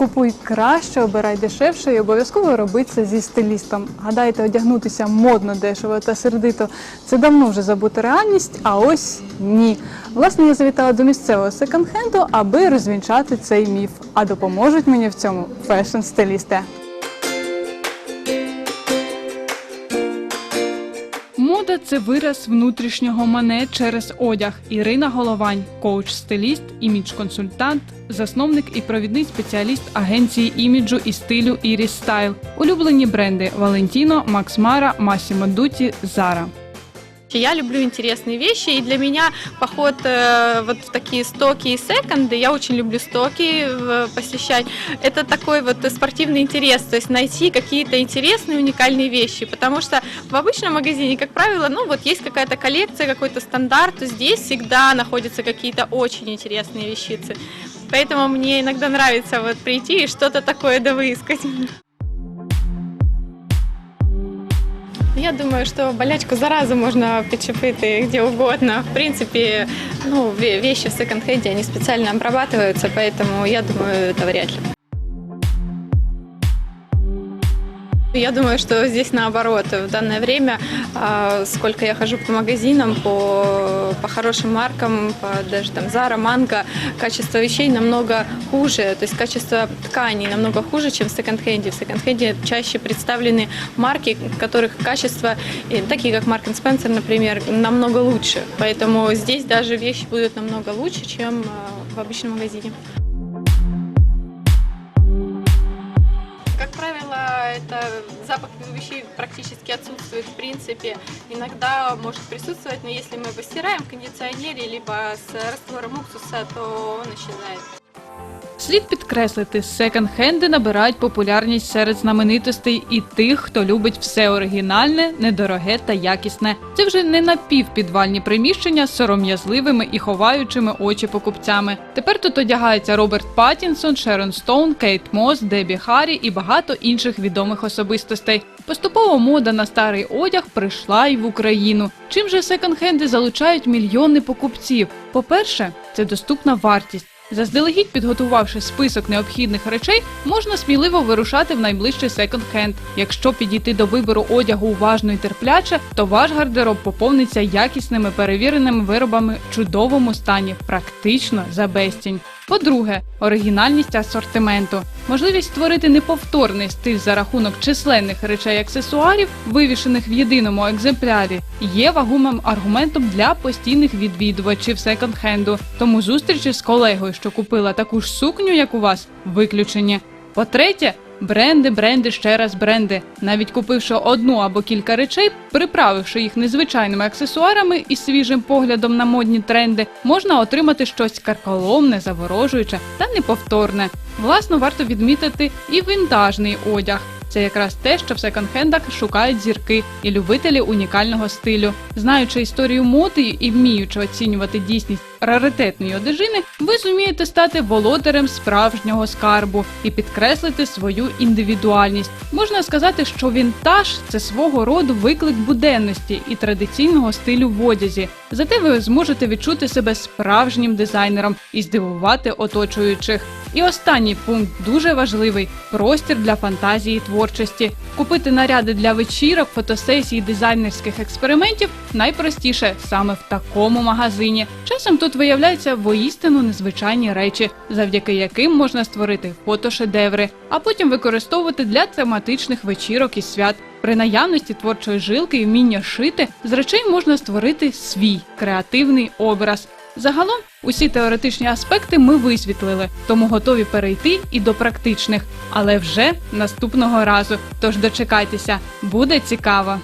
Купуй краще, обирай дешевше і обов'язково роби це зі стилістом. Гадаєте, одягнутися модно, дешево та сердито це давно вже забута реальність, а ось ні. Власне, я завітала до місцевого секонд-хенду, аби розвінчати цей міф. А допоможуть мені в цьому фешн-стилісти. Мода це вираз внутрішнього мене через одяг. Ірина Головань, коуч-стиліст, імідж-консультант, засновник і провідний спеціаліст агенції іміджу і стилю Iris Style. Улюблені бренди Валентіно, Максмара, Масімо Дуті, Зара. Я люблю интересные вещи, и для меня поход э, вот в такие стоки и секонды, я очень люблю стоки э, посещать, это такой вот спортивный интерес, то есть найти какие-то интересные, уникальные вещи, потому что в обычном магазине, как правило, ну вот есть какая-то коллекция, какой-то стандарт, то здесь всегда находятся какие-то очень интересные вещицы. Поэтому мне иногда нравится вот прийти и что-то такое довыискать. Я думаю, что болячку заразу можно підчепити где угодно. В принципе, ну, ве- вещи в секонд-хенде, они специально обрабатываются, поэтому я думаю, это вряд ли. Я думаю, что здесь наоборот. В данное время, а, сколько я хожу по магазинам, по, по хорошим маркам, по даже там Zara, Mango, качество вещей намного хуже, то есть качество тканей намного хуже, чем в секонд-хенде. В секонд-хенде чаще представлены марки, которых качество, такие как Mark Spencer, например, намного лучше. Поэтому здесь даже вещи будут намного лучше, чем а, в обычном магазине. Это запах вещей практически отсутствует в принципе. Иногда может присутствовать, но если мы постираем в кондиционере либо с раствором уксуса, то он исчезает. Слід підкреслити, секонд-хенди набирають популярність серед знаменитостей і тих, хто любить все оригінальне, недороге та якісне. Це вже не напівпідвальні приміщення з сором'язливими і ховаючими очі покупцями. Тепер тут одягаються Роберт Паттінсон, Шерон Стоун, Кейт Мос, Дебі Харрі і багато інших відомих особистостей. Поступово мода на старий одяг прийшла й в Україну. Чим же секонд-хенди залучають мільйони покупців? По-перше, це доступна вартість. Заздалегідь підготувавши список необхідних речей, можна сміливо вирушати в найближчий секонд-хенд. Якщо підійти до вибору одягу уважно і терпляче, то ваш гардероб поповниться якісними перевіреними виробами в чудовому стані, практично за безцінь. По-друге, оригінальність асортименту. Можливість створити неповторний стиль за рахунок численних речей аксесуарів, вивішених в єдиному екземплярі, є вагомим аргументом для постійних відвідувачів секонд-хенду. Тому зустрічі з колегою, що купила таку ж сукню, як у вас, виключені. По-третє, бренди, бренди, ще раз бренди. Навіть купивши одну або кілька речей, приправивши їх незвичайними аксесуарами і свіжим поглядом на модні тренди, можна отримати щось карколомне, заворожуюче та неповторне. Власно, варто відмітити і вінтажний одяг. Це якраз те, що в секонд-хендах шукають зірки і любителі унікального стилю. Знаючи історію моди і вміючи оцінювати дійсність раритетної одежини, ви зумієте стати володарем справжнього скарбу і підкреслити свою індивідуальність. Можна сказати, що вінтаж це свого роду виклик буденності і традиційного стилю в одязі. Зате ви зможете відчути себе справжнім дизайнером і здивувати оточуючих. І останній пункт дуже важливий простір для фантазії і творчості. Купити наряди для вечірок, фотосесій, дизайнерських експериментів найпростіше саме в такому магазині. Часом тут виявляються воістину незвичайні речі, завдяки яким можна створити фотошедеври, а потім використовувати для тематичних вечірок і свят. При наявності творчої жилки і вміння шити з речей можна створити свій креативний образ. Загалом усі теоретичні аспекти ми висвітлили, тому готові перейти і до практичних, але вже наступного разу. Тож дочекайтеся, буде цікаво.